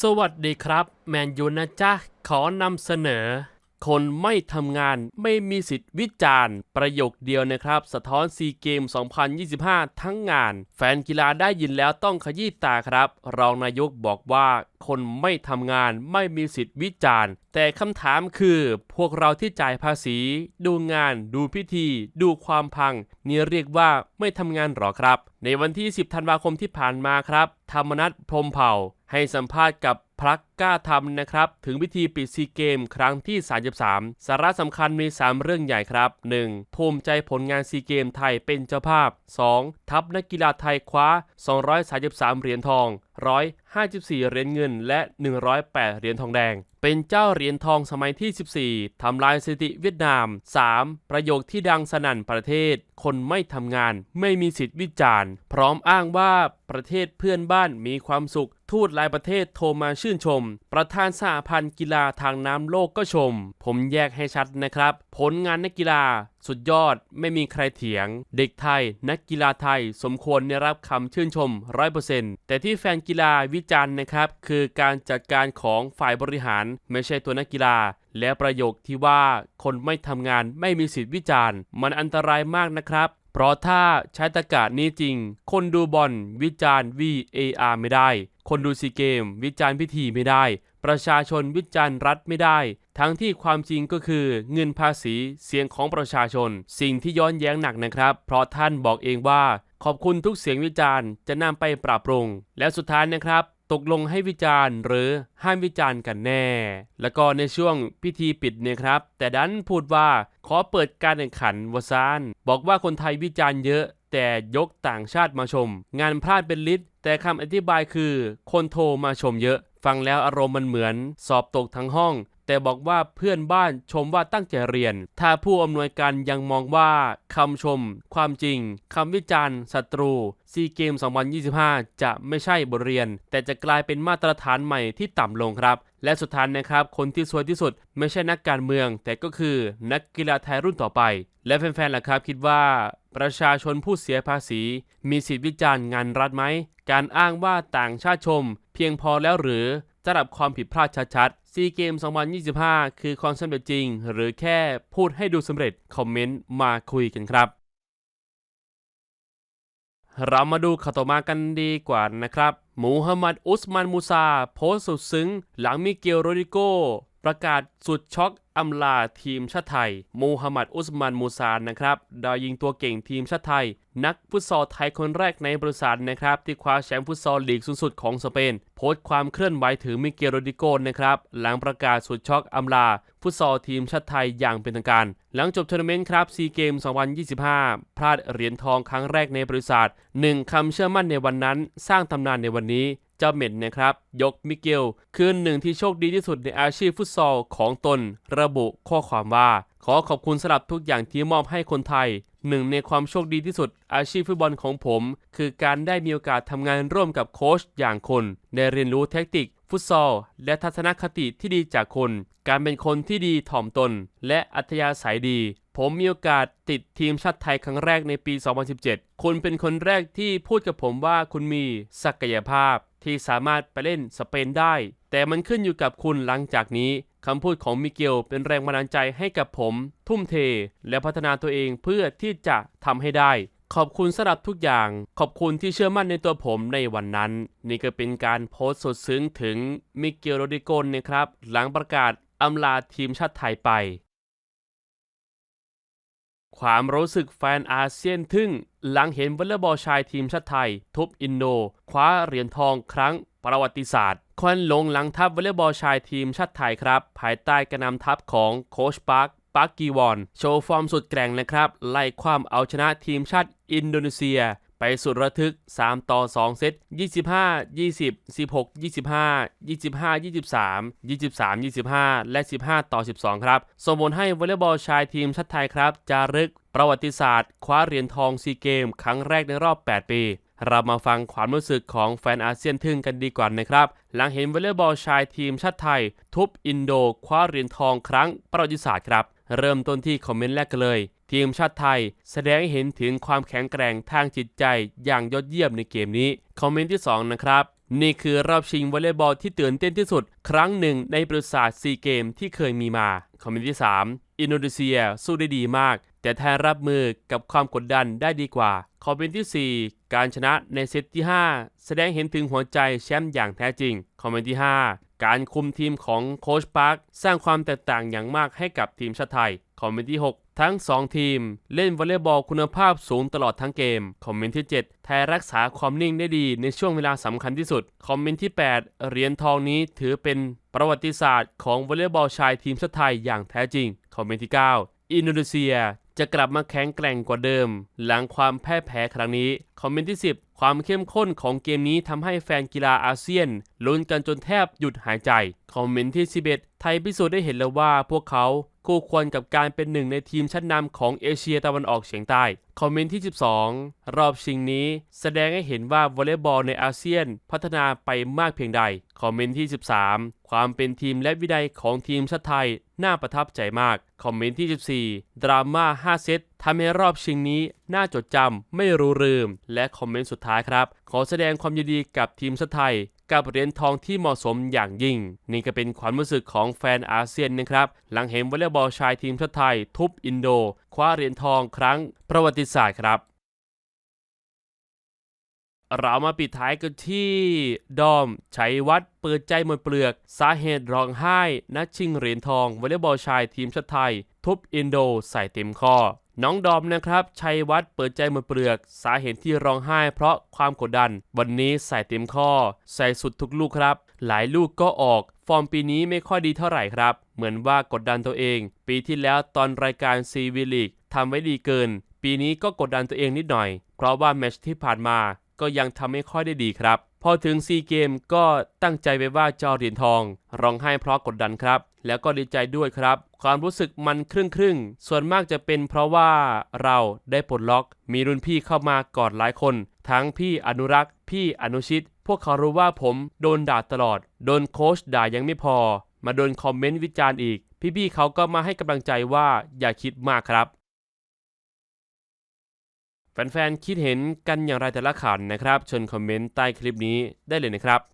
สวัสดีครับ แมนยูนะจ๊ะ ขอนำเสนอ คนไม่ทำงานไม่มีสิทธิ์วิจารณ์ ประโยคเดียวนะครับ สะท้อนซีเกม 2025 ทั้งงาน แฟนกีฬาได้ยินแล้วต้องขยี้ตาครับ รองนายกบอกว่า คนไม่ทำงานไม่มีสิทธิ์วิจารณ์ แต่คำถามคือ พวกเราที่จ่ายภาษี ดูงาน ดูพิธี ดูความพัง นี่เรียกว่าไม่ทำงานหรอครับ ในวันที่ 10 ธันวาคมที่ผ่านมาครับ ธรรมนัฐพรมเผ่า ให้สัมภาษณ์กับพลักกล้าทำนะครับ ถึงพิธีปิดซีเกมครั้งที่ 33 สาระสำคัญมี 3 เรื่องใหญ่ครับ 1. ภูมิใจผลงานซีเกมไทยเป็นเจ้าภาพ 2. ทัพนักกีฬาไทยคว้า 233 เหรียญทอง 154 เหรียญเงิน และ 108 เหรียญทองแดง เป็นเจ้าเหรียญทองสมัยที่ 14 ทำลายสถิติเวียดนาม 3. ประโยคที่ดังสนั่นประเทศ คนไม่ทำงานไม่มีสิทธิ์วิจารณ์ พร้อมอ้างว่าประเทศเพื่อนบ้านมีความสุข ทูตหลายประเทศโทรมาชื่นชม ประธานสหพันธ์กีฬาทางน้ำโลกก็ชม ผมแยกให้ชัดนะครับ ผลงานนักกีฬาสุดยอดไม่มีใครเถียง เด็กไทย นักกีฬาไทยสมควรได้รับคำชื่นชม 100%แต่ที่แฟนกีฬาวิจารณ์นะครับ คือการจัดการของฝ่ายบริหารไม่ใช่ตัวนักกีฬา และประโยคที่ว่าคนไม่ทำงานไม่มีสิทธิ์วิจารณ์ มันอันตรายมากนะครับ เพราะถ้าใช้ตะกาศนี้จริง คนดูบอลวิจารณ์ VAR ไม่ได้ คนดูซีเกม วิจารณ์พิธีไม่ได้ ประชาชนวิจารณ์รัฐไม่ได้ ทั้งที่ความจริงก็คือเงินภาษีเสียงของประชาชน สิ่งที่ย้อนแย้งหนักนะครับ เพราะท่านบอกเองว่า ขอบคุณทุกเสียงวิจารณ์จะนำไปปรับปรุง และสุดท้ายนะครับตกลงให้วิจารณ์หรือห้ามวิจารณ์กันแน่ แล้วก็ในช่วงพิธีปิดเนี่ยครับ แต่ดันพูดว่าขอเปิดการแข่งขันวซาน บอกว่าคนไทยวิจารณ์เยอะ แต่ยกต่างชาติมาชม งานพลาดเป็นลิตร แต่คำอธิบายคือคนโทรมาชมเยอะ ฟังแล้วอารมณ์มันเหมือน สอบตกทั้งห้อง แต่บอกว่าเพื่อนบ้านชมว่าตั้งใจเรียน ถ้าผู้อำนวยการยังมองว่าคำชม ความจริงคำวิจารณ์ศัตรูซีเกม 2025 จะไม่ใช่บทเรียน แต่จะกลายเป็นมาตรฐานใหม่ที่ต่ำลงครับ และสุดท้ายนะครับ คนที่สวยที่สุดไม่ใช่นักการเมือง แต่ก็คือนักกีฬาไทยรุ่นต่อไป และแฟนๆล่ะครับคิดว่าประชาชนผู้เสียภาษี มีสิทธิวิจารณ์งานรัฐไหม การอ้างว่าต่างชาติชม เพียงพอแล้วหรือ จะรับความผิดพลาดชัดๆซีเกม 2025 คือความสำเร็จจริง หรือแค่พูดให้ดูสำเร็จ คอมเมนต์มาคุยกันครับ เรามาดูข่าวต่อมากันดีกว่านะครับ มูฮัมหมัดอุสมานมูซา โพสต์สุดซึ้ง หลังมิเกลโรดิโก ประกาศสุดช็อกอำลาทีมชาติไทย มูฮัมหมัดอุสมานมูซานนะครับดาวยิงตัวเก่งทีมชาติไทย นักฟุตซอลไทยคนแรกในบริษัทนะครับ ที่คว้าแชมป์ฟุตซอลลีกสูงสุดของสเปน โพสต์ความเคลื่อนไหวถึงมิเกลโรดิโกนะครับ หลังประกาศสุดช็อกอำลาฟุตซอลทีมชาติไทยอย่างเป็นทางการ หลังจบทัวร์นาเมนต์ครับซีเกม 2025 พลาดเหรียญทองครั้งแรกในบริษัทหนึ่งคำเชื่อมั่นในวันนั้น สร้างตำนานในวันนี้ จ้าเหม็นนะครับ ยกมิเกลคือหนึ่งที่โชคดีที่สุดในอาชีพฟุตซอลของตน ระบุข้อความว่า ขอขอบคุณสำหรับทุกอย่างที่มอบให้คนไทยหนึ่งในความโชคดีที่สุด อาชีพฟุตบอลของผม คือการได้มีโอกาสทำงานร่วมกับโค้ชอย่างคน ได้เรียนรู้เทคนิค ฟุตซอล และทัศนคติที่ดีจากคน การเป็นคนที่ดีถ่อมตน และอัธยาศัยดี ผมมีโอกาสติดทีมชาติไทยครั้งแรกในปี 2017 คุณเป็นคนแรกที่พูดกับผมว่าคุณมีศักยภาพ ที่สามารถไปเล่นสเปนได้ แต่มันขึ้นอยู่กับคุณหลังจากนี้คำพูดของมิเกลเป็นแรงบันดาลใจให้กับผม ทุ่มเท และพัฒนาตัวเองเพื่อที่จะทำให้ได้ ขอบคุณสำหรับทุกอย่าง ขอบคุณที่เชื่อมั่นในตัวผมในวันนั้น นี่ก็เป็นการโพสต์สดซึ้งถึงมิเกลโรดิโกนนะครับ หลังประกาศอำลาทีมชาติไทยไป ความรู้สึกแฟนอาเซียนทึ่ง หลังเห็นวอลเลย์บอลชายทีมชาติไทย ทุบอินโด คว้าเหรียญทองครั้งประวัติศาสตร์ควันลงหลังทัพวอลเลย์บอลชายทีมชาติไทยครับ ภายใต้การนำทัพของโคชปาร์คปาร์กกีวอน โชว์ฟอร์มสุดแกร่งนะครับ ไล่ความเอาชนะทีมชาติอินโดนีเซีย ไปสุดระทึก 3 ต่อ 2 เซต 25 20 16 25 25 23 23 25 และ 15 ต่อ 12 ครับ ส่งผลให้วอลเลย์บอลชายทีมชาติไทยครับ จารึกประวัติศาสตร์ คว้าเหรียญทองซีเกม ครั้งแรกในรอบ 8 ปี เรามาฟังความรู้สึกของแฟนอาเซียนทึ่งกันดีกว่านะครับ หลังเห็นวอลเลย์บอลชายทีมชาติไทย ทุบอินโดคว้าเหรียญทองครั้งประวัติศาสตร์ครับ เริ่มต้นที่คอมเมนต์แรกกันเลย ทีมชาติไทย แสดงให้เห็นถึงความแข็งแกร่งทางจิตใจอย่างยอดเยี่ยมในเกมนี้ คอมเมนต์ที่ 2 นะครับ นี่คือรอบชิงวอลเลย์บอลที่ตื่นเต้นที่สุด ครั้งหนึ่งในประวัติศาสตร์ซีเกมที่เคยมีมา คอมเมนต์ที่ 3 อินโดนีเซียสู้ได้ดีมาก แต่แทนรับมือกับความกดดันได้ดีกว่า คอมเมนต์ที่ 4 การชนะในเซตที่ 5 แสดงเห็นถึงหัวใจแชมป์อย่างแท้จริง คอมเมนต์ที่ 5 การคุมทีมของโค้ชปาร์คสร้างความแตกต่างอย่างมากให้กับทีมชาติไทย คอมเมนต์ที่ 6 ทั้ง 2 ทีม เล่นวอลเลย์บอลคุณภาพสูงตลอดทั้งเกม คอมเมนต์ที่ 7 ไทยรักษาความนิ่งได้ดีในช่วงเวลาสำคัญที่สุด คอมเมนต์ที่ 8 เหรียญทองนี้ถือเป็นประวัติศาสตร์ของวอลเลย์บอลชายทีมชาติไทยอย่างแท้จริง คอมเมนต์ที่ 9 อินโดนีเซียจะกลับมาแข็งแกร่งกว่าเดิม หลังความแพ้แพ้ครั้งนี้ คอมเมนต์ที่ 10 ความเข้มข้นของเกมนี้ทำให้แฟนกีฬาอาเซียนลุ้นกันจนแทบหยุดหายใจ คอมเมนต์ที่ 11 ไทยพิสูจน์ได้เห็นแล้วว่าพวกเขาคู่ควรกับการเป็นหนึ่งในทีมชั้นนำของเอเชียตะวันออกเฉียงใต้ คอมเมนต์ที่ 12 รอบชิงนี้ แสดงให้เห็นว่าวอลเลย์บอลในอาเซียนพัฒนาไปมากเพียงใด คอมเมนต์ที่ 13 ความเป็นทีมและวินัยของทีมชาติไทย น่าประทับใจมาก คอมเมนต์ที่ 14 ดราม่า 5 เซตทำให้รอบชิงนี้ น่าจดจำไม่รู้ลืม และคอมเมนต์สุดท้ายครับ ขอแสดงความยินดีกับทีมชาติไทยกับเหรียญทองที่เหมาะสมอย่างยิ่ง นี่ก็เป็นความรู้สึกของแฟนอาเซียนนะครับ หลังเห็นวอลเลย์บอลชายทีมชาติไทย ทุบอินโด คว้าเหรียญทองครั้งประวัติศาสตร์ครับ เรามาปิดท้ายกันที่ดอมชัยวัฒน์เปิดใจหมดเปลือก สาเหตุร้องไห้ นัดชิงเหรียญทองวอลเลย์บอลชายทีมชาติไทย ทุบอินโดใส่เต็มข้อ น้องดอมนะครับชัยวัฒน์เปิดใจหมดเปลือก สาเหตุที่ร้องไห้เพราะความกดดัน วันนี้ใส่เต็มข้อ ใส่สุดทุกลูกครับ หลายลูกก็ออก ฟอร์มปีนี้ไม่ค่อยดีเท่าไหร่ครับ เหมือนว่ากดดันตัวเอง ปีที่แล้วตอนรายการซีวีลีกทำไว้ดีเกิน ปีนี้ก็กดดันตัวเองนิดหน่อย เพราะว่าแมชที่ผ่านมา ก็ยังทำไม่ค่อยได้ดีครับ พอถึงซีเกมก็ตั้งใจไว้ว่าจะเอเหรียญทอง ร้องไห้เพราะกดดันครับ แล้วก็ดีใจด้วยครับ ความรู้สึกมันครึ่งครึ่งส่วนมากจะเป็นเพราะว่าเราได้ปลดล็อก มีรุ่นพี่เข้ามากอดหลายคน ทั้งพี่อนุรักษ์ พี่อนุชิต พวกเขารู้ว่าผมโดนด่าตลอด โดนโค้ชด่ายังไม่พอ มาโดนคอมเมนต์วิจารณ์อีก พี่ๆเขาก็มาให้กำลังใจว่าอย่าคิดมากครับ แฟนๆ คิดเห็นกันอย่างไรแต่ละขันนะครับ เชิญคอมเมนต์ใต้คลิปนี้ได้เลยนะครับ